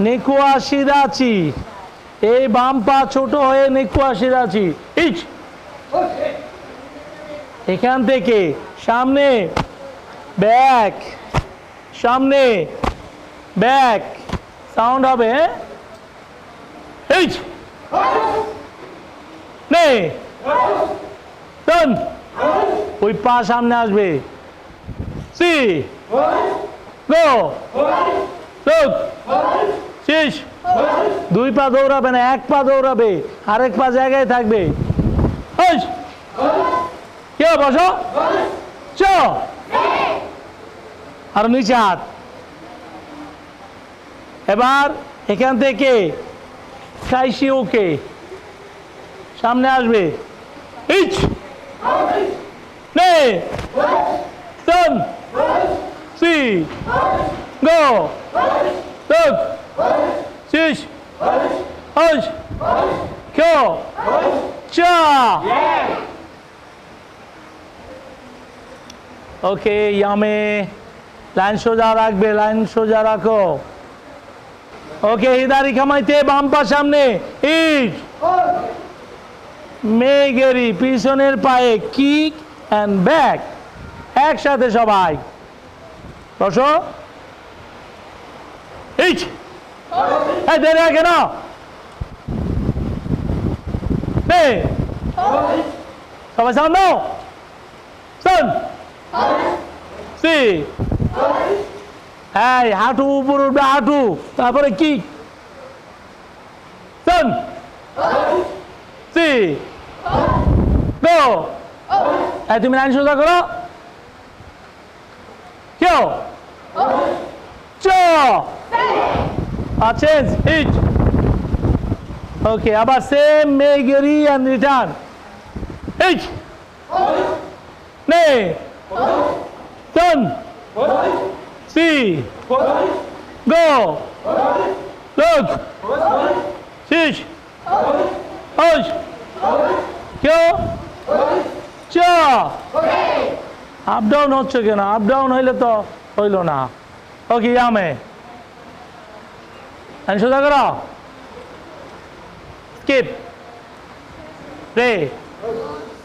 নেকুয়া সিরাচি এই বাম পা ছোট হয়ে নেকুয়া সিরাচি ইচ। এখান থেকে সামনে ব্যাক। সামনে ব্যাক। সাউন্ড হবে হ্যাঁ? ইচ। নে। টার্ন ওই পা সামনে আসবে। সি। গো। লুক। দুই পা দৌড়াবে না, এক পা দৌড়াবে, আরেক পা জায়গায় থাকবে। হাস। কে বসো? চ! আর নিচে হাত। এবার এখান থেকে কাইসি ওকে। সামনে আসবে। ইচ! নে! Turn C! গো লুক শেষ হাস কেউ চা ওকে ইয়ামে লাইন সোজা রাখবে লাইন সোজা রাখো। ওকে হিদারি খামাইতে বাম পা সামনে ইট মেঘেরি পিছনের পায়ে কিক অ্যান্ড ব্যাক একসাথে সবাই। বসো। ইট এই দেরি কেন? এই, সবাই সাউন্ড দাও শোন সি হ্যাঁ হাঁটু উপর উঠবে হাঁটু তারপরে কি শোন সি গো এই তুমি লাইন সোজা করো কেউ চ আছেন হিট ওকে আবার সেম মেগেরি অ্যান্ড রিটার্ন হিট নে! Turn. See. Go. Look. চ! আপ ডাউন হচ্ছে কেন? আপ ডাউন হইলে তো হইল না। ওকে আমে আমি সোজা করো। Skip Good.